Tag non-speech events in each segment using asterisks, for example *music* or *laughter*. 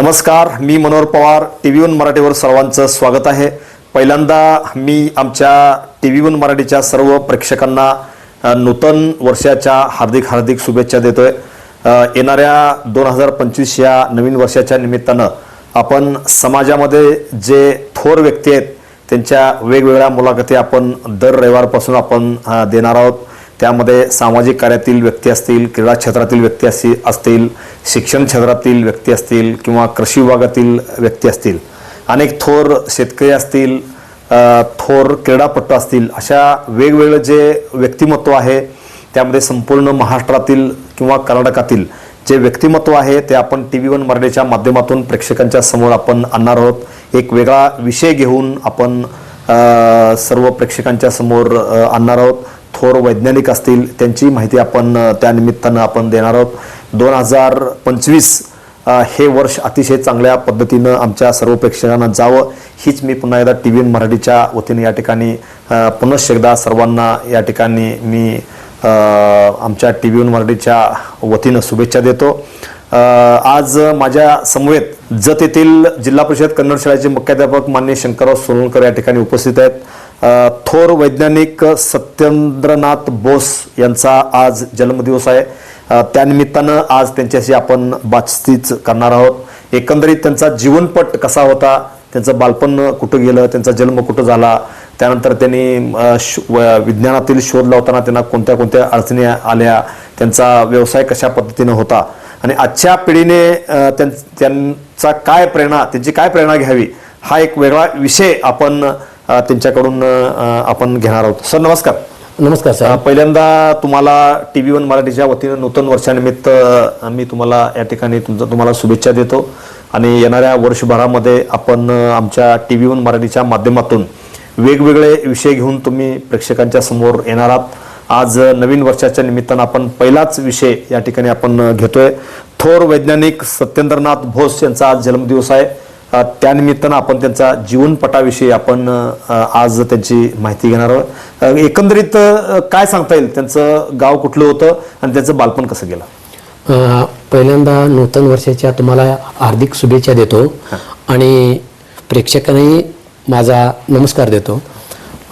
नमस्कार मी Manohar Pawar T V one मराठीवर सर्वांचं स्वागत आहे. पहिल्यांदा मी आमच्या टी व्ही वन मराठीच्या सर्व प्रेक्षकांना नूतन वर्षाच्या हार्दिक हार्दिक शुभेच्छा देतोय. आहे येणाऱ्या दोन हजार पंचवीस या नवीन वर्षाच्या निमित्तानं आपण समाजामध्ये जे थोर व्यक्ती आहेत त्यांच्या वेगवेगळ्या मुलाखती आपण दर रविवारपासून आपण देणार आहोत. त्यामध्ये सामाजिक कार्यातील व्यक्ती असतील क्रीडा क्षेत्रातील व्यक्ती असतील असतील शिक्षण क्षेत्रातील व्यक्ती असतील किंवा कृषी विभागातील व्यक्ती असतील. अनेक थोर शेतकरी असतील थोर क्रीडापटू असतील अशा वेगवेगळं जे व्यक्तिमत्व आहे त्यामध्ये संपूर्ण महाराष्ट्रातील किंवा कर्नाटकातील जे व्यक्तिमत्व आहे ते आपण टी व्ही वन मराठीच्या माध्यमातून प्रेक्षकांच्या समोर आपण आणणार आहोत. एक वेगळा विषय घेऊन आपण सर्व प्रेक्षकांच्या समोर आणणार आहोत. थोर वैज्ञानिक असतील त्यांची माहिती आपण त्यानिमित्तानं आपण देणार आहोत. दोन हजार पंचवीस हे वर्ष अतिशय चांगल्या पद्धतीनं आमच्या सर्व प्रेक्षकांना जावं. हीच मी पुन्हा एकदा टी व्ही मराठीच्या वतीने या ठिकाणी अ, पुनश्च एकदा सर्वांना या ठिकाणी मी आमच्या टी व्ही मराठीच्या वतीनं शुभेच्छा देतो. आज माझ्या समवेत जत येथील जिल्हा परिषद कन्नड शाळेचे मुख्याध्यापक मान्य शंकरराव सोनलकर या ठिकाणी उपस्थित आहेत. थोर वैज्ञानिक सत्येंद्रनाथ बोस यांचा आज जन्मदिवस आहे. त्यानिमित्तानं आज त्यांच्याशी आपण बातचीत करणार आहोत. एकंदरीत त्यांचा जीवनपट कसा होता त्यांचं बालपण कुठं गेलं त्यांचा जन्म कुठं झाला त्यानंतर त्यांनी व- विज्ञानातील शोध लावताना त्यांना कोणत्या कोणत्या अडचणी आल्या त्यांचा व्यवसाय कशा पद्धतीनं होता आणि आजच्या पिढीने त्यां- त्यांचा काय प्रेरणा त्यांची काय प्रेरणा घ्यावी हा एक वेगळा विषय आपण त्यांच्याकडून आपण घेणार आहोत. सर नमस्कार. नमस्कार साहेब पहिल्यांदा तुम्हाला टी व्ही वन मराठीच्या वतीनं नूतन वर्षानिमित्त मी तुम्हाला या ठिकाणी तुमचं तुम्हाला शुभेच्छा देतो. आणि येणाऱ्या वर्षभरामध्ये आपण आमच्या टी व्ही वन मराठीच्या माध्यमातून वेगवेगळे विषय घेऊन तुम्ही प्रेक्षकांच्या समोर येणार आहात. आज नवीन वर्षाच्या निमित्तानं आपण पहिलाच विषय या ठिकाणी आपण घेतोय. थोर वैज्ञानिक सत्येंद्रनाथ भोस यांचा आज जन्मदिवस आहे. त्यानिमित्तानं आपण त्यांचा जीवनपटाविषयी आपण आज त्यांची माहिती घेणार आहोत. एकंदरीत काय सांगता येईल? त्यांचं गाव कुठलं होतं आणि त्यांचं बालपण कसं गेलं? पहिल्यांदा नूतन वर्षाच्या तुम्हाला हार्दिक शुभेच्छा देतो आणि प्रेक्षकांनाही माझा नमस्कार देतो.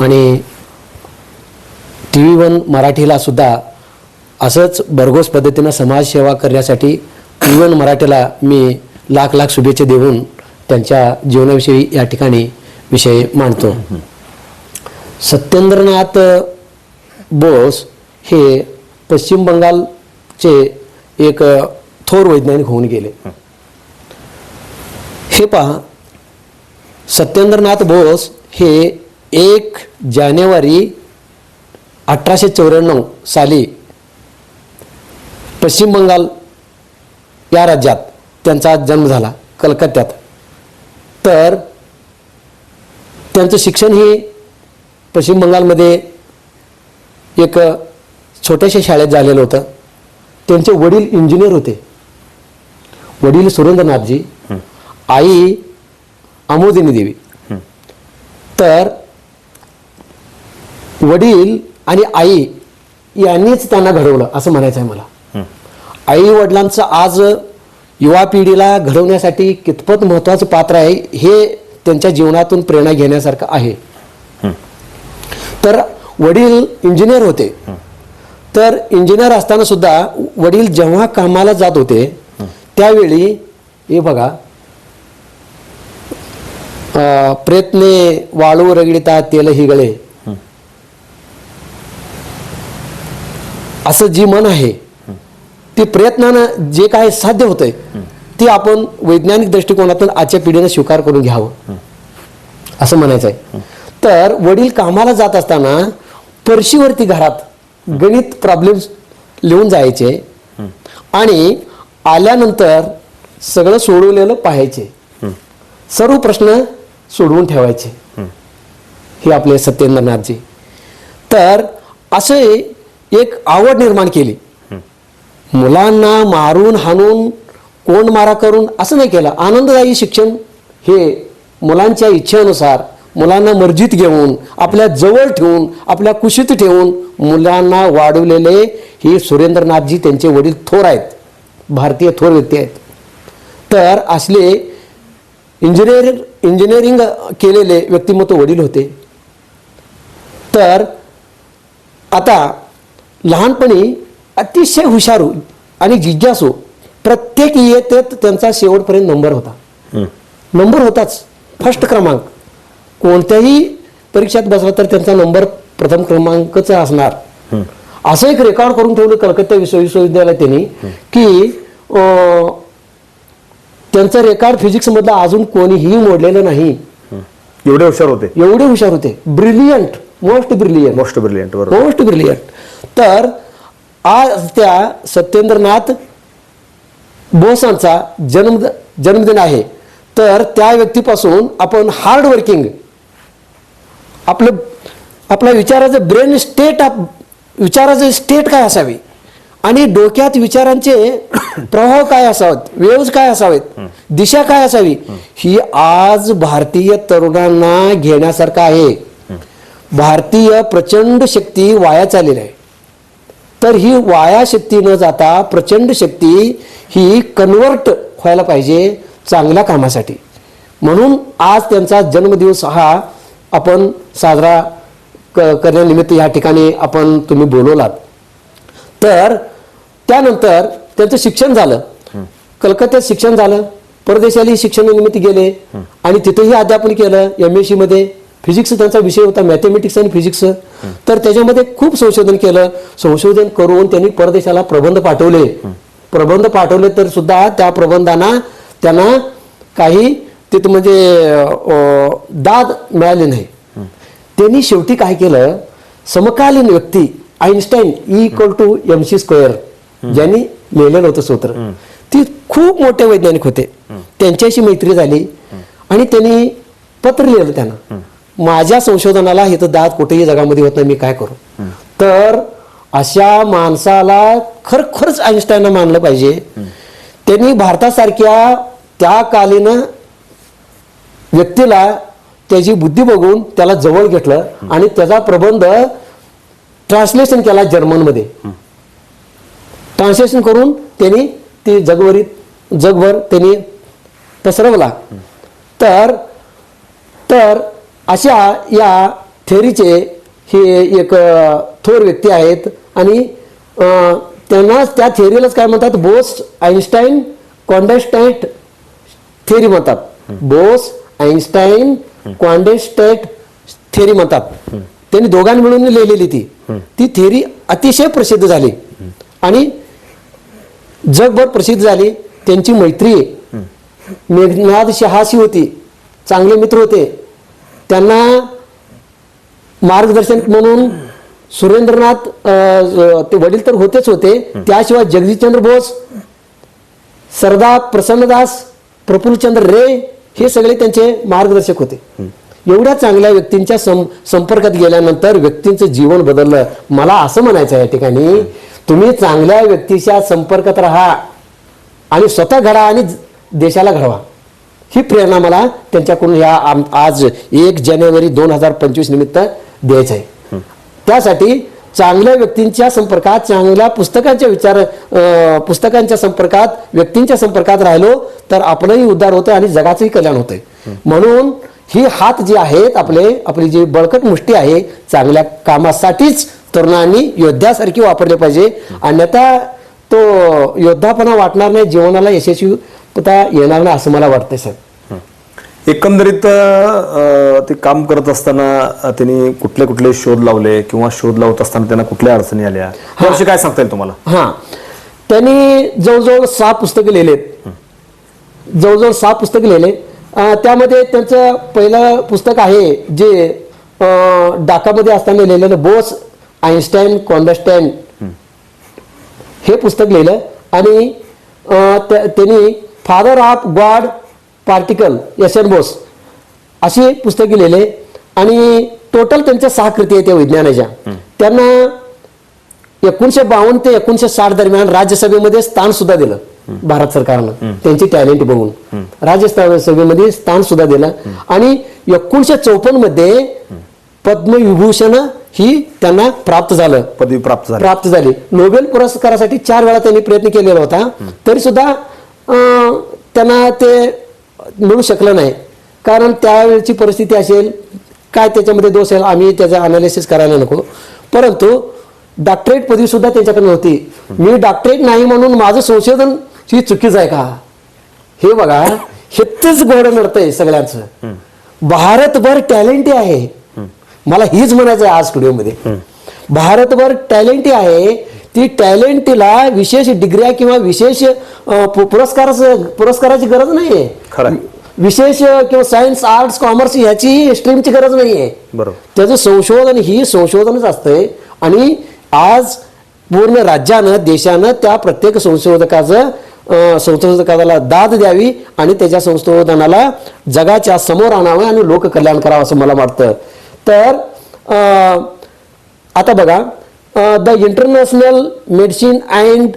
आणि टी व्ही वन मराठीला सुद्धा असंच भरघोस पद्धतीनं समाजसेवा करण्यासाठी टी व्ही वन मराठीला मी लाख लाख शुभेच्छा देऊन त्यांच्या जीवनाविषयी या ठिकाणी विषय मांडतो. सत्येंद्रनाथ बोस हे पश्चिम बंगालचे एक थोर वैज्ञानिक होऊन गेले. हे पहा सत्येंद्रनाथ बोस हे एक जानेवारी अठराशे चौऱ्याण्णव साली पश्चिम बंगाल या राज्यात त्यांचा जन्म झाला कलकत्त्यात. तर त्यांचं शिक्षण हे पश्चिम बंगालमध्ये एक छोट्याशा शाळेत झालेलं होतं. त्यांचे वडील इंजिनियर होते. वडील सुरेंद्रनाथजी आई अमोदिनी देवी. तर वडील आणि आई यांनीच त्यांना घडवलं असं म्हणायचं आहे मला आई वडिलांचं आज युवा पिढीला घडवण्यासाठी कितपत महत्वाचं पात्र आहे हे त्यांच्या जीवनातून प्रेरणा घेण्यासारखं आहे. तर वडील इंजिनियर होते. तर इंजिनियर असताना सुद्धा वडील जेव्हा कामाला जात होते त्यावेळी हे बघा प्रयत्ने वाळू रगडिता तेल हिगळे. असं जी मन आहे ते प्रयत्नानं जे काय साध्य होतंय ते आपण वैज्ञानिक दृष्टिकोनातून आजच्या पिढीनं स्वीकार करून घ्यावं. असं म्हणायचं आहे तर वडील कामाला जात असताना परशीवरती घरात गणित प्रॉब्लेम्स लिहून जायचे आणि आल्यानंतर सगळं सोडवलेलं पाहायचे. सर्व प्रश्न सोडवून ठेवायचे. हे आपले सत्येंद्रनाथजी. तर असे एक आवड निर्माण केली. मुलांना मारून हाणून कोंड मारा करून असं नाही केलं. आनंददायी शिक्षण हे मुलांच्या इच्छेनुसार मुलांना मर्जीत घेऊन आपल्या जवळ ठेवून आपल्या कुशीत ठेवून मुलांना वाढवलेले हे सुरेंद्रनाथजी त्यांचे वडील थोर आहेत. भारतीय थोर व्यक्ती आहेत. तर असले इंजिनिअर इंजिनिअरिंग केलेले व्यक्तिमत्व वडील होते. तर आता लहानपणी अतिशय हुशारू आणि जिज्ञासू प्रत्येक इयत्तेत त्यांचा शेवटपर्यंत नंबर होता. नंबर होताच. फर्स्ट क्रमांक. कोणत्याही परीक्षेत बसला तर त्यांचा नंबर प्रथम क्रमांकच असणार. असं एक रेकॉर्ड करून ठेवलं कलकत्ता विश्व विश्वविद्यालयात त्यांनी की त्यांचं रेकॉर्ड फिजिक्स मधलं अजून कोणीही मोडलेलं नाही. एवढे हुशार होते? एवढे हुशार होते. Brilliant most brilliant most brilliant most brilliant तर आज त्या सत्येंद्रनाथ बोसांचा जन्म जन्मदिन आहे. तर त्या व्यक्तीपासून आपण हार्डवर्किंग आपलं आपल्या विचाराचं ब्रेन स्टेट ऑफ विचाराचं स्टेट काय असावे? आणि डोक्यात विचारांचे प्रभाव काय असावेत? वेव्ज काय असावेत? दिशा काय असावी? ही आज भारतीय तरुणांना घेण्यासारखं आहे. भारतीय प्रचंड शक्ती वाया चाललेली आहे तर ही वाया शक्ती न जाता प्रचंड शक्ती ही कन्वर्ट व्हायला पाहिजे चांगल्या कामासाठी. म्हणून आज त्यांचा जन्मदिवस हा आपण साजरा क करण्यानिमित्त या ठिकाणी आपण तुम्ही बोलवलात. तर त्यानंतर त्यांचं शिक्षण झालं. कलकत्त्यात शिक्षण झालं. परदेशालाही शिक्षणानिमित्त गेले. आणि तिथेही अध्यापन केलं. एम एसमध्ये फिजिक्स त्यांचा विषय होता मॅथमॅटिक्स आणि फिजिक्स तर त्याच्यामध्ये खूप संशोधन केलं. संशोधन करून त्यांनी परदेशाला प्रबंध पाठवले. प्रबंध पाठवले तर सुद्धा त्या प्रबंधांना त्यांना काही तिथं म्हणजे दाद मिळाली नाही. त्यांनी शेवटी काय केलं? समकालीन व्यक्ती Einstein E equal to M C square ज्यांनी लिहिलेलं होतं सूत्र. ती खूप मोठे वैज्ञानिक होते. त्यांच्याशी मैत्री झाली. आणि त्यांनी पत्र लिहिलं त्यांना. माझ्या संशोधनाला हे तर दाद कुठेही जगामध्ये होत नाही मी काय करू? तर अशा माणसाला खरखरच आईन्स्टाईन मानलं पाहिजे. त्यांनी भारतासारख्या त्या कालीन व्यक्तीला त्याची बुद्धी बघून त्याला जवळ घेतलं आणि त्याचा प्रबंध ट्रान्सलेशन केला जर्मनमध्ये. ट्रान्सलेशन करून त्यांनी ती जगभरीत जगभर त्यांनी पसरवला. तर तर अशा या थेरीचे हे एक थोर व्यक्ती आहेत आणि त्यांनाच त्यांना त्या थेरीलाच काय म्हणतात? बोस आईन्स्टाईन कॉन्डेस्टॅट थेरी म्हणतात. बोस आईन्स्टाईन क्वांडेस्टेट थेरी म्हणतात. त्यांनी दोघांनी मिळून लिहिलेली ती. ती थेरी अतिशय प्रसिद्ध झाली. आणि जगभर प्रसिद्ध झाली. त्यांची मैत्री. मेघनाद शहाशी होती. चांगले मित्र होते. त्यांना मार्गदर्शन म्हणून सुरेंद्रनाथ ते वडील तर होतेच होते. त्याशिवाय जगदीशचंद्र बोस सरदार प्रसन्नदास प्रफुल्लचंद्र रे हे सगळे त्यांचे मार्गदर्शक होते. एवढ्या चांगल्या व्यक्तींच्या सं संपर्कात गेल्यानंतर व्यक्तींचं जीवन बदललं. मला असं म्हणायचं या ठिकाणी तुम्ही चांगल्या व्यक्तीच्या संपर्कात राहा आणि स्वतः घडा आणि देशाला घडवा. ही प्रेरणा मला त्यांच्याकडून या आम- आज एक जानेवारी दोन हजार पंचवीस निमित्त द्यायचं आहे. त्यासाठी चांगल्या व्यक्तींच्या संपर्कात चांगल्या पुस्तकांच्या विचार अं, पुस्तकांच्या संपर्कात व्यक्तींच्या संपर्कात राहिलो तर आपलंही उद्धार होतं आणि जगाचंही कल्याण होतंय. म्हणून ही हात जे आहेत आपले आपली जी बळकट मुष्टी आहे चांगल्या कामासाठीच तरुणांनी योद्ध्यासारखी वापरले पाहिजे. अन्यथा तो योद्धापणा वाटणार नाही जीवनाला यशस्वी यशस्वीता येणार नाही असं मला वाटतंय सर एकंदरीत ते काम करत असताना त्यांनी कुठले कुठले शोध लावले किंवा शोध लावत असताना त्यांना कुठल्या अडचणी आल्या? याविषयी काय सांगता येईल तुम्हाला? हां. त्यांनी जवळजवळ सहा पुस्तकं लिहिलेत. जवळजवळ सहा पुस्तकं लिहिले त्यामध्ये त्यांचं पहिलं पुस्तक आहे जे डाकामध्ये असताना लिहिलेलं बोस आईन्स्टाईन कॉन्डस्टाईन हे. पुस्तक लिहिलं आणि त्यांनी father of God particle S N Bose अशी पुस्तके लिहिले. आणि टोटल त्यांच्या सहा कृती आहेत त्या विज्ञानाच्या. त्यांना एकोणीशे बावन्न ते एकोणीशे साठ दरम्यान राज्यसभेमध्ये स्थान सुद्धा दिलं. भारत सरकारनं. त्यांची टॅलेंट बघून. राज्यसभेमध्ये स्थान सुद्धा दिलं. आणि एकोणीशे चौपन्नमध्ये पद्मविभूषण ही त्यांना प्राप्त झालं. पदवी प्राप्त झाली. प्राप्त झाली. नोबेल पुरस्कारासाठी चार वेळा त्यांनी प्रयत्न केलेला होता. तरी सुद्धा त्यांना ते मिळू शकलं नाही. कारण त्यावेळची परिस्थिती असेल काय त्याच्यामध्ये दोष आहे आम्ही त्याचं अनालिसिस करायला नको. परंतु डॉक्टरेट पदवी सुद्धा त्यांच्याकडे नव्हती मी डॉक्टरेट नाही म्हणून माझं संशोधन ही चुकीचं आहे का? हे बघा हेच गोड नडतंय सगळ्यांचं. भारतभर टॅलेंटी आहे. मला हीच म्हणायचं आहे आज स्टुडिओमध्ये. भारतभर टॅलेंटी आहे. ती टॅलेंटीला विशेष डिग्र्या किंवा विशेष अं, पु- पुरस्काराचं पुरस्काराची गरज नाहीये. खरं. विशेष किंवा सायन्स आर्ट्स कॉमर्स ह्याची स्ट्रीमची गरज नाहीये. बरोबर. त्याचं संशोधन ही संशोधनच असतंय. आणि आज पूर्ण राज्यानं देशानं त्या प्रत्येक संशोधकाचं संशोधकाला दाद द्यावी आणि त्याच्या संशोधनाला जगाच्या समोर आणावं आणि लोककल्याण करावं असं मला वाटतं. तर आता बघा the international medicine and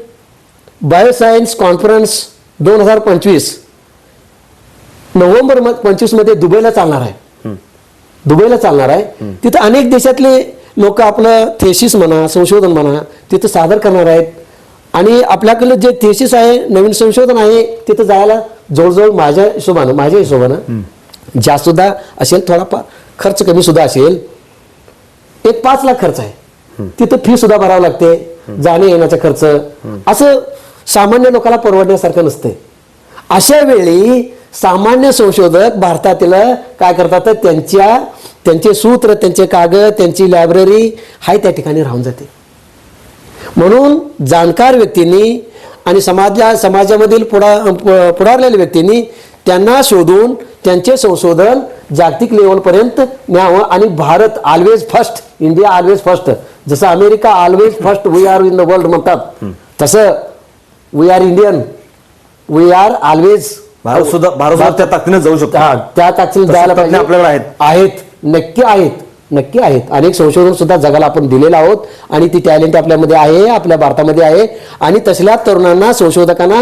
bioscience conference दोन हजार पंचवीस. नोव्हेंबर पंचवीसमध्ये दुबईला चालणार आहे. दुबईला चालणार आहे. तिथं अनेक देशातले लोक आपलं थेसिस म्हणा संशोधन म्हणा तिथं सादर करणार आहेत. आणि आपल्याकडलं जे थेसिस आहे नवीन संशोधन आहे तिथं जायला जवळजवळ माझ्या हिशोबानं माझ्या हिशोबानं जास्त सुद्धा असेल थोडाफार खर्च कमी सुद्धा असेल. एक पाच लाख खर्च आहे. तिथं फी सुद्धा भरावं लागते जाणे येण्याचा खर्च. असं सामान्य लोकांना परवडण्यासारखं नसते अशा वेळी सामान्य संशोधक भारतातील काय करतात त्यांच्या त्यांचे सूत्र त्यांचे कागद त्यांची लायब्ररी हाय त्या ठिकाणी राहून जाते. म्हणून जाणकार व्यक्तींनी आणि समाजा समाजामधील पुढा पुढारलेल्या व्यक्तींनी त्यांना शोधून त्यांचे संशोधन जागतिक लेवलपर्यंत न्यावं आणि Bharat always first India always first जसं America always first we are in the world म्हणतात. तसं we are Indian we are always Bharat सुद्धा भारत सुद्धा त्या ताकदीने जाऊ शकतो. हा, त्या ताकदीने तज्ञ पाहिजे. आपल्याकडे आहेत. आहेत. नक्की आहेत. नक्की आहेत. अनेक संशोधन सुद्धा जगाला आपण दिलेलं आहोत आणि ती टॅलेंट आपल्यामध्ये आहे आपल्या भारतामध्ये आहे. आणि तसल्या तरुणांना संशोधकांना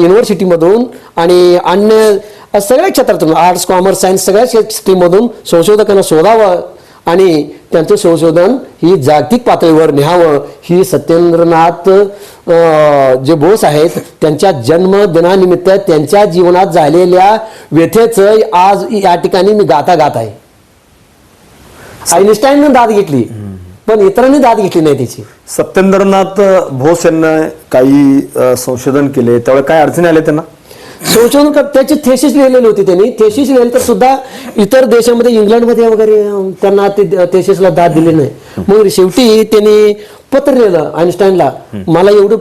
युनिव्हर्सिटीमधून आणि अन्य सगळ्या क्षेत्रातून आर्ट्स कॉमर्स सायन्स सगळ्या स्ट्रीममधून संशोधकांना शोधावं. आणि त्यांचं संशोधन ही जागतिक पातळीवर न्यावं ही सत्येंद्रनाथ अं, जे बोस आहेत त्यांच्या जन्मदिनानिमित्त त्यांच्या जीवनात झालेल्या व्यथेचं आज या ठिकाणी मी गाता गात आहे. आईन्स्टाईननं दाद घेतली पण इतरांनी दाद घेतली नाही त्याची. सत्येंद्रनाथ बोस यांना काही संशोधन केले त्यावेळेला काय अडचणी आल्या त्यांना? संशोधन त्याची थेसिस लिहिलेली होती त्यांनी. थेसिस लिहिली तर सुद्धा इतर देशामध्ये इंग्लंडमध्ये वगैरे त्यांना ते थेसिसला दाद दिली नाही. मग शेवटी त्यांनी पत्र लिहिलं आईन्स्टाईनला मला एवढं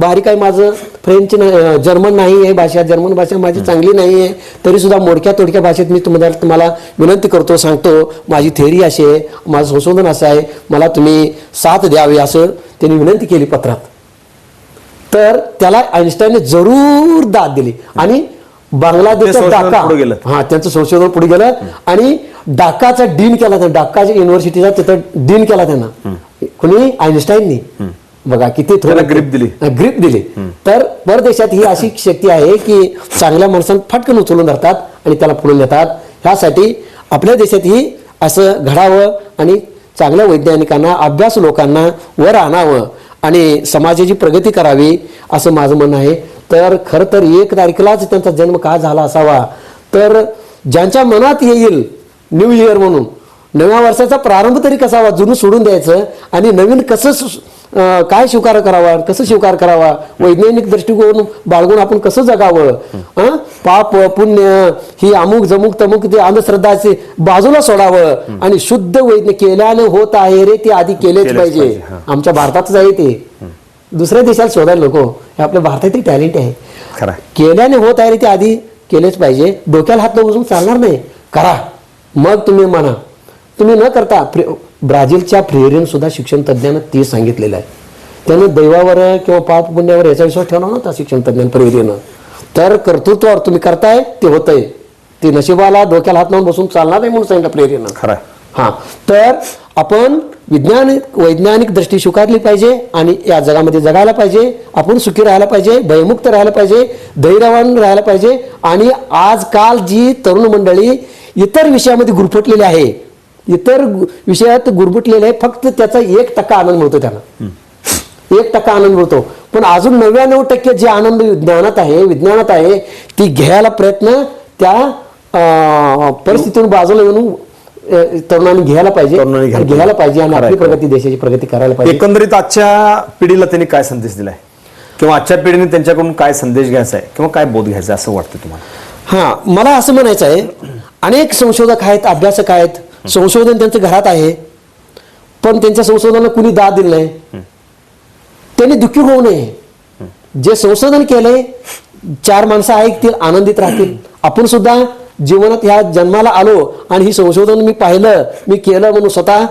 बारीक आहे माझं. फ्रेंच नाही जर्मन नाही आहे भाषा. जर्मन भाषा माझी चांगली नाही आहे. तरी सुद्धा मोडक्या तोडक्या भाषेत मी तुम्हाला तुम्हाला विनंती करतो सांगतो माझी थेअरी अशी आहे. माझं संशोधन असं आहे. मला तुम्ही साथ द्यावी असं त्यांनी विनंती केली पत्रात. तर त्याला आईन्स्टाईनने जरूर दाद दिली. आणि संशोधन डाका गेलं. हा त्यांचं संशोधन पुढे गेलं. आणि डाकाचा डीन केला त्यांना. डाकाच्या युनिव्हर्सिटीचा तिथं डीन केला त्यांना. कुणी? आईन्स्टाईननी. बघा किती त्याला grip दिली. ग्रीप दिली. तर परदेशात ही अशी शक्ती आहे की चांगल्या माणसांना फटकन उचलून धरतात आणि त्याला पुढे नेतात. ह्यासाठी आपल्या देशातही असं घडावं आणि चांगल्या वैज्ञानिकांना अभ्यास लोकांना वर आणावं. आणि समाजाची प्रगती करावी असं माझं म्हणणं आहे. तर खरं तर एक तारखेलाच त्यांचा जन्म का झाला असावा? तर ज्यांच्या मनात येईल न्यू इयर म्हणून नव्या वर्षाचा प्रारंभ तरी कसावा? जुनं सोडून द्यायचं आणि नवीन कसं सु- काय स्वीकार करावा कसं स्वीकार करावा? वैज्ञानिक दृष्टिकोन बाळगून आपण कसं जगावं? हं? पाप पुण्य ही अमुक जमुक तमुक ती अंधश्रद्धाचे बाजूला सोडावं. आणि शुद्ध वैज्ञ केल्यानं होत आहे रे ते आधी केलेच पाहिजे. आमच्या भारतातच आहे ते. दुसऱ्या देशात शोधायला नको. हे आपल्या भारतातील टॅलेंट आहे. केल्याने होत आहे रे ते आधी केलेच पाहिजे. डोक्याला हात बसून चालणार नाही. करा. मग तुम्ही म्हणा तुम्ही न करता ब्राझीलच्या फ्रेरिन सुद्धा शिक्षण तज्ज्ञानं ते सांगितलेलं आहे. त्यानं दैवावर किंवा पाप पुण्यावर याचा विश्वास ठेवला नव्हता शिक्षण तज्ज्ञान प्रेरीनं तर कर्तृत्वावर तुम्ही करताय ते होतंय. ते नशिबाला डोक्याला हात लावून बसून चालणार नाही म्हणून सांगितलं प्रेरीनं खरं. हा. तर आपण विज्ञान वैज्ञानिक दृष्टी स्वीकारली पाहिजे आणि या जगामध्ये जगायला पाहिजे. आपण सुखी राहायला पाहिजे भयमुक्त राहायला पाहिजे धैर्यवान राहायला पाहिजे. आणि आजकाल जी तरुण मंडळी इतर विषयामध्ये गुरफटलेली आहे इतर विषयात गुरफटलेले आहे फक्त त्याचा एक टक्का आनंद मिळतो त्यांना. एक टक्का आनंद मिळतो. पण अजून नव्याण्णव टक्के जे आनंद ज्ञानात आहे विज्ञानात आहे ती घ्यायला प्रयत्न त्या अं, परिस्थितीतून बाजूला येऊन तरुणांनी घ्यायला पाहिजे. घ्यायला पाहिजे. आणि आपली प्रगती देशाची प्रगती करायला पाहिजे. एकंदरीत आजच्या पिढीला त्यांनी काय संदेश दिलाय? किंवा आजच्या पिढीने त्यांच्याकडून काय संदेश घ्यायचा आहे? किंवा काय बोध घ्यायचा असं वाटतं तुम्हाला? हा मला असं म्हणायचं आहे अनेक संशोधक आहेत अभ्यासक आहेत संशोधन त्यांच्या घरात आहे. पण त्यांच्या संशोधनाला कुणी दाद दिली नाही. त्यांनी दुःखी होऊ नये. जे संशोधन केलंय चार माणसं ऐकतील आनंदित राहतील. आपण सुद्धा जीवनात ह्या जन्माला आलो आणि ही संशोधन मी पाहिलं मी केलं म्हणून स्वतः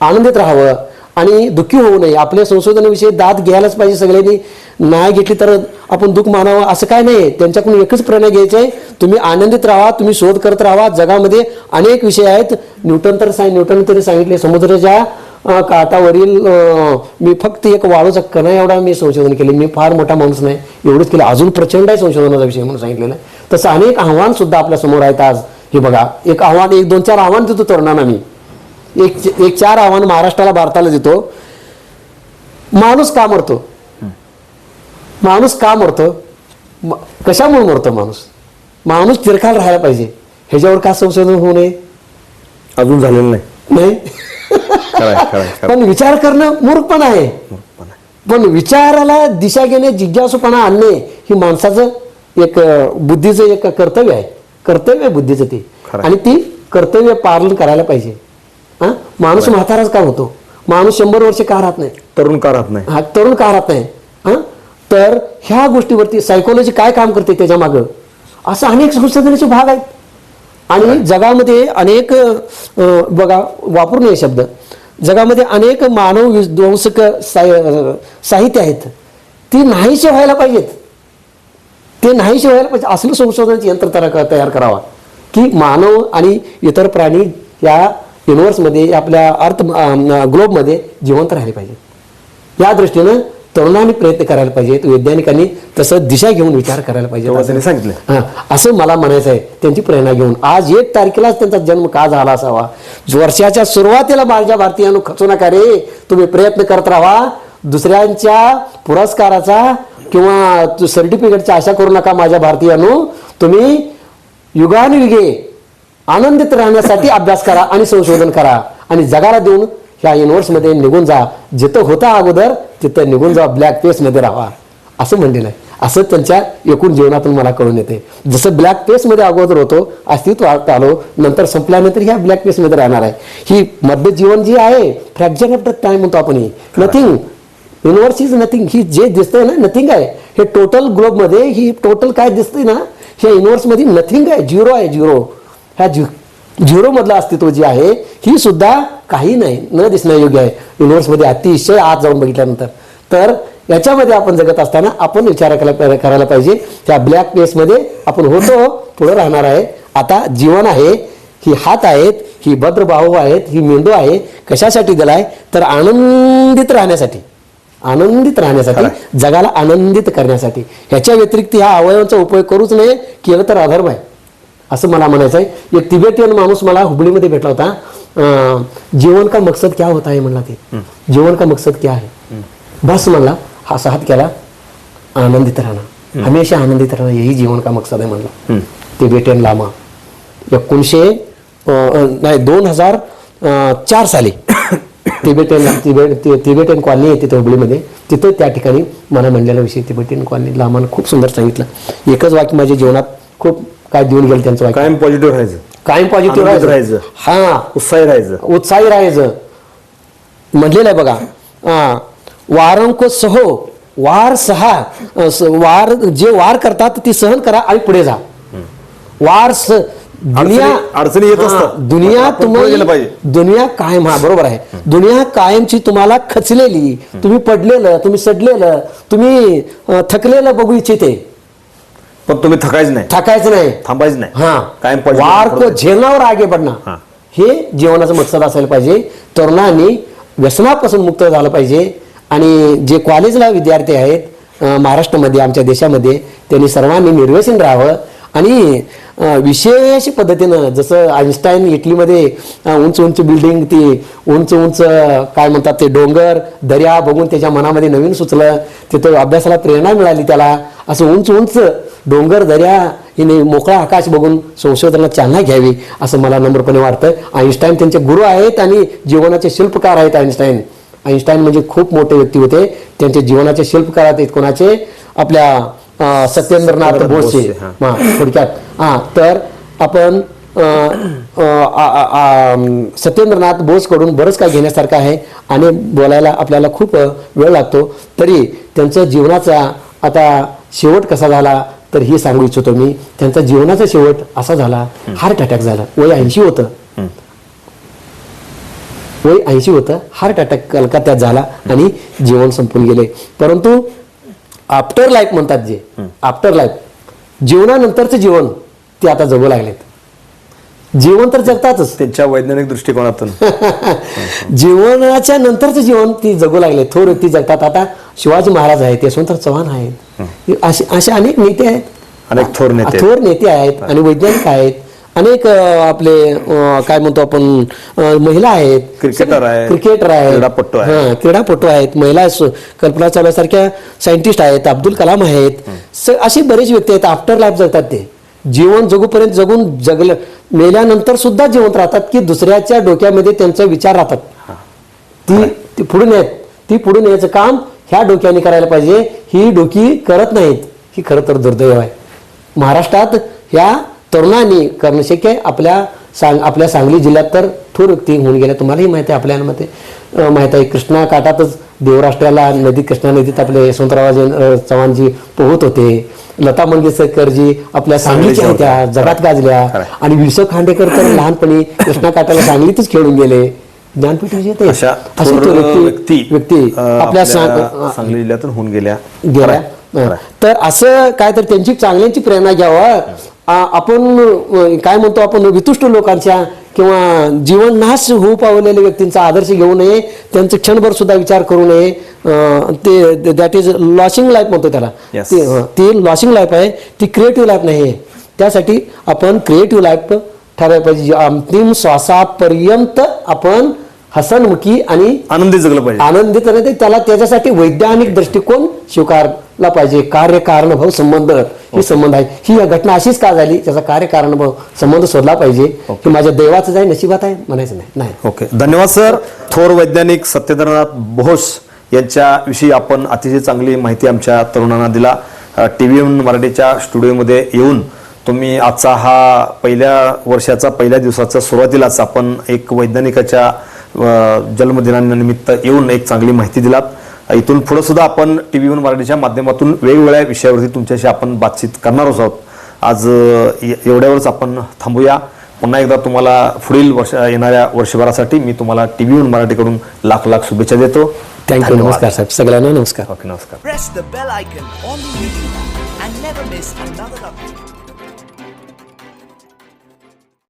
आनंदित राहावं. आणि दुःखी होऊ नये. आपल्या संशोधनाविषयी दाद घ्यायलाच पाहिजे सगळ्यांनी. नाही घेतली तर आपण दुःख मानावं असं काय नाही. त्यांच्याकडून एकच प्रेरणा घ्यायची आहे. तुम्ही आनंदित राहा तुम्ही शोध करत राहा. जगामध्ये अनेक विषय आहेत. न्यूटन तर सांग न्यूटन तरी सांगितले. समुद्राच्या काटावरील मी फक्त एक वाळूचा कणा एवढा मी संशोधन केले. मी फार मोठा माणूस नाही. एवढंच केलं. अजून प्रचंड आहे संशोधनाचा विषय म्हणून सांगितलेलं. आहे तसं अनेक आव्हान सुद्धा आपल्यासमोर आहेत आज. हे बघा एक आव्हान एक दोन चार आव्हान देतो तरुणांना मी एक एक चार आव्हान महाराष्ट्राला भारताला देतो. माणूस का मरतो? माणूस का मरतो? कशामुळे मरतो माणूस? माणूस चिरकाल राहायला पाहिजे. ह्याच्यावर का संशोधन होऊ नये? अजून झालेलं नाही. पण विचार करणं मूर्खपणा आहे. पण विचाराला दिशा घेणे जिज्ञासूपणा आणणे ही माणसाचं एक बुद्धीचं एक कर्तव्य आहे. कर्तव्य आहे बुद्धीचं ते. आणि ती कर्तव्य पालन करायला पाहिजे. हा? माणूस म्हाताराच का होतो? माणूस शंभर वर्ष का राहत नाही? तरुण का राहत नाही? हा तरुण का राहत नाही? हा? तर ह्या गोष्टीवरती सायकोलॉजी काय काम करते त्याच्या मागं? असं अनेक संशोधनाचे भाग आहेत. आणि जगामध्ये अनेक बघा वापरू नये शब्द. जगामध्ये अनेक मानव विध्वंसक साहि- साहित्य आहेत. ती नाहीशी व्हायला पाहिजेत. ते नाहीशी व्हायला पाहिजे. असलं संशोधनाचे यंत्र तयार तयार करावा. की मानव आणि इतर प्राणी या युनिव्हर्समध्ये आपल्या अर्थ ग्लोबमध्ये जिवंत राहिले पाहिजे. या दृष्टीनं तरुणांनी प्रयत्न करायला पाहिजेत वैज्ञानिकांनी तसं दिशा घेऊन विचार करायला पाहिजे सांगितलं. असं मला म्हणायचं आहे त्यांची प्रेरणा घेऊन. आज एक तारखेलाच त्यांचा जन्म का झाला असावा? वर्षाच्या सुरुवातीला माझ्या भारतीयांनो खचू नका रे. तुम्ही प्रयत्न करत राहा. दुसऱ्यांच्या पुरस्काराचा किंवा सर्टिफिकेटची आशा करू नका माझ्या भारतीयांनो. तुम्ही युगानुयुगे आनंदित राहण्यासाठी अभ्यास करा आणि संशोधन करा. आणि जगाला देऊन ह्या युनिव्हर्समध्ये निघून जा. जिथं होता अगोदर तिथं निघून जा ब्लॅक पेसमध्ये राहा. असं म्हणलेलं आहे. असं त्यांच्या एकूण जीवनातून मला कळून येते. जसं ब्लॅक पेसमध्ये अगोदर होतो अस्तित्वात आलो नंतर संपल्यानंतर ह्या ब्लॅक पेसमध्ये राहणार आहे. ही मध्य जीवन जी आहे फ्रॅक्चर ऑफ टाइम म्हणतो आपण ही. नथिंग युनिव्हर्स इज नथिंग ही जे दिसतंय ना नथिंग आहे. हे टोटल ग्लोबमध्ये ही टोटल काय दिसतंय ना ह्या युनिव्हर्समध्ये नथिंग आहे. झिरो आहे झिरो ह्या झि झिरो मधलं अस्तित्व जे आहे ही सुद्धा काही नाही न दिसण्यायोग्य आहे. युनिव्हर्समध्ये अतिशय आत जाऊन बघितल्यानंतर. तर याच्यामध्ये आपण जगत असताना आपण विचार करायला करायला पाहिजे. त्या ब्लॅक पेसमध्ये आपण होतो पुढे राहणार आहे. आता जीवन आहे ही हात आहेत ही भद्रबाहू आहेत ही मेंदू आहे कशासाठी दिलाय तर आनंदित राहण्यासाठी. आनंदित राहण्यासाठी जगाला आनंदित करण्यासाठी. ह्याच्या व्यतिरिक्त ह्या अवयवांचा उपयोग करूच नये केलं तर अधर्म आहे. असं मला म्हणायचं आहे एक तिबेटियन माणूस मला हुबळीमध्ये भेटला होता. जीवन का मकसद क्या होता है म्हणला ते. जीवन का मकसद क्या है. बस म्हणला हा असा हात केला आनंदित राहणं हमेशा आनंदित राहणं यही जीवन का मकसद आहे म्हणला. Tibetan lama. एकोणीसशे अं, नाही दोन हजार चार साली *coughs* तिबेटियन तिबेट तिबेटियन कॉलनी आहे तिथे हुबळीमध्ये. तिथं त्या ठिकाणी मला म्हणलेला विषय तिबेटियन कॉलनी लामानं खूप सुंदर सांगितलं. एकच वाक्य माझ्या जीवनात खूप काय देऊन गेलं त्यांचं वाक्य कायम पॉझिटिव्ह राहायचं. कायम पॉझिटिव्ह आनंदित राहायचं. राहायचं. हा. उत्साही राहायचं. उत्साही राहायचं. म्हणलेलं आहे बघा. हा. वारंको सहो वार सहा. अ, स- वार जे वार करतात ती सहन करा आणि पुढे जा. वार स दुनिया अडचणी- अडचणी येत हा, असतात. दुनिया आपण पुढे गेलं तुम्ही पाहिजे. दुनिया कायम हा बरोबर आहे. दुनिया कायमची तुम्हाला खचलेली. तुम्ही पडलेलं तुम्ही सडलेलं तुम्ही अ, थकलेलं बघू इच्छिते. पण तुम्ही थकायचं नाही. थकायचं नाही. थांबायचं नाही. हा. कायम positive वार. को झेलनावर आगे हा. बढणं. हे. जीवनाचं मकसद असायला पाहिजे. तरुणांनी व्यसनापासून मुक्त झालं पाहिजे. आणि जे कॉलेजला विद्यार्थी आहेत अं, महाराष्ट्रामध्ये आमच्या देशामध्ये त्यांनी सर्वांनी निर्व्यसन राहावं आणि विशेष पद्धतीनं जसं आईन्स्टाईन इटलीमध्ये उंच उंच बिल्डिंग ती उंच उंच काय म्हणतात ते डोंगर दर्या बघून त्याच्या मनामध्ये नवीन सुचलं तिथं अभ्यासाला प्रेरणा मिळाली त्याला. असं उंच उंच डोंगर दर्या हिने मोकळा आकाश बघून संशोधनाला चालना घ्यावी असं मला नम्रपणे वाटतं. आईन्स्टाईन त्यांचे गुरु आहेत आणि जीवनाचे शिल्पकार आहेत आईन्स्टाईन आईन्स्टाईन म्हणजे खूप मोठे व्यक्ती होते. त्यांचे जीवनाचे शिल्पकार आहेत कोणाचे? आपल्या सत्येंद्रनाथ हा. हा थोडक्यात. हा तर आपण सत्येंद्रनाथ बोसकडून बरंच काय घेण्यासारखं आहे आणि बोलायला आपल्याला खूप वेळ लागतो. तरी त्यांचं जीवनाचा आता शेवट कसा झाला तर हे सांगू इच्छितो मी. त्यांचा जीवनाचा शेवट असा झाला हार्ट अटॅक झाला. वय ऐंशी होतं. वय ऐंशी होतं हार्ट अटॅक कलकत्त्यात झाला आणि जीवन संपून गेले. परंतु आफ्टर लाईफ म्हणतात जे. आफ्टर लाईफ जीवनानंतरचं जीवन ते आता जगू लागलेत. जीवन तर जगतातच. त्यांच्या वैज्ञानिक दृष्टिकोनातून. *laughs* जीवनाच्या नंतरचं जीवन ती जगू लागले. थोर व्यक्ती जगतात. आता शिवाजी महाराज आहेत यशवंतराव चव्हाण आहेत. असे असे अनेक नेते आहेत. अनेक थोर नेते. थोर नेते आहेत आणि वैज्ञानिक आहेत. अनेक आपले काय म्हणतो आपण महिला आहेत. क्रिकेटर आहेत. क्रिकेटर आहेत. क्रीडापटू आहेत. हां, क्रीडापटू आहेत. महिला कल्पना चावला सारख्या सायंटिस्ट आहेत. अब्दुल कलाम आहेत. असे बरेच व्यक्ती आहेत. आफ्टर लाईफ जगतात ते. जीवन जगूपर्यंत जगून जगलं मेल्यानंतर सुद्धा जिवंत राहतात की दुसऱ्याच्या डोक्यामध्ये त्यांचे विचार राहतात. ती ती पुढे येत ती पुढे न्यायचं काम ह्या डोक्याने करायला पाहिजे. ही डोकी करत नाहीत. ही खरं तर दुर्दैव आहे. महाराष्ट्रात ह्या तरुणांनी करणं शक्य आहे. आपल्या सांग आपल्या सांगली जिल्ह्यात तर थोर व्यक्ती होऊन गेल्या. तुम्हालाही माहिती आहे आपल्याला मध्ये अं, माहीत आहे कृष्णा काठातच देवराष्ट्राला नदी कृष्णा नदीत आपले यशवंतराव चव्हाणजी पोहत होते. लता मंगेशकरजी आपल्या सांगलीच्या होत्या. जगात गाजल्या. आणि विसव खांडेकर तर लहानपणी कृष्णा काठाला सांगलीतच खेळून गेले. ज्ञानपीठाचे ते. अशा तो व्यक्ती व्यक्ती आपल्या सांग- आपल्या सांगली जिल्ह्यातून होऊन गेल्या. गेल्या. तर असं काय तर त्यांची चांगल्यांची प्रेरणा घ्यावं. आपण काय म्हणतो आपण वितुष्ट लोकांच्या किंवा जीवन नाश होऊ पावलेल्या व्यक्तींचा आदर्श घेऊ नये त्यांचं क्षणभर सुद्धा विचार करू नये. ते दॅट इज लॉसिंग लाईफ म्हणतो त्याला. Yes. ते ती लॉसिंग लाईफ आहे ती क्रिएटिव्ह लाईफ नाही आहे. त्यासाठी आपण क्रिएटिव्ह लाईफ ठरायला पाहिजे. अंतिम श्वासापर्यंत आपण हसनमुखी आणि आनंदी जगलं पाहिजे. राहते. त्याला त्याच्यासाठी वैज्ञानिक दृष्टिकोन स्वीकारला पाहिजे. कार्य कारणभाव संबंध. ही संबंध आहे. ही घटना अशीच का झाली? त्याचा कार्य कारणभाव संबंध शोधला पाहिजे की माझ्या देवाचं आहे नशिबात आहे? म्हणायचं नाही. नाही. ओके. धन्यवाद सर. थोर वैज्ञानिक सत्येंद्रनाथ बोस यांच्याविषयी आपण अतिशय चांगली माहिती आमच्या तरुणांना दिला. टी व्ही मराठीच्या स्टुडिओमध्ये येऊन तुम्ही आजचा हा पहिल्या वर्षाचा पहिल्या दिवसाचा सुरुवातीलाच आपण एक वैज्ञानिकाच्या जन्मदिनानिमित्त येऊन एक चांगली माहिती दिलात. इथून पुढे सुद्धा आपण टी व्ही मराठीच्या माध्यमातून वेगवेगळ्या विषयावरती तुमच्याशी आपण बातचीत करणारच आहोत. आज एवढ्यावरच आपण थांबूया. पुन्हा एकदा तुम्हाला पुढील वर्ष येणाऱ्या वर्षभरासाठी मी तुम्हाला टी व्ही मराठीकडून लाख लाख शुभेच्छा देतो. Thank you. नमस्कार साहेब. सगळ्यांना नमस्कार. ओके नमस्कार.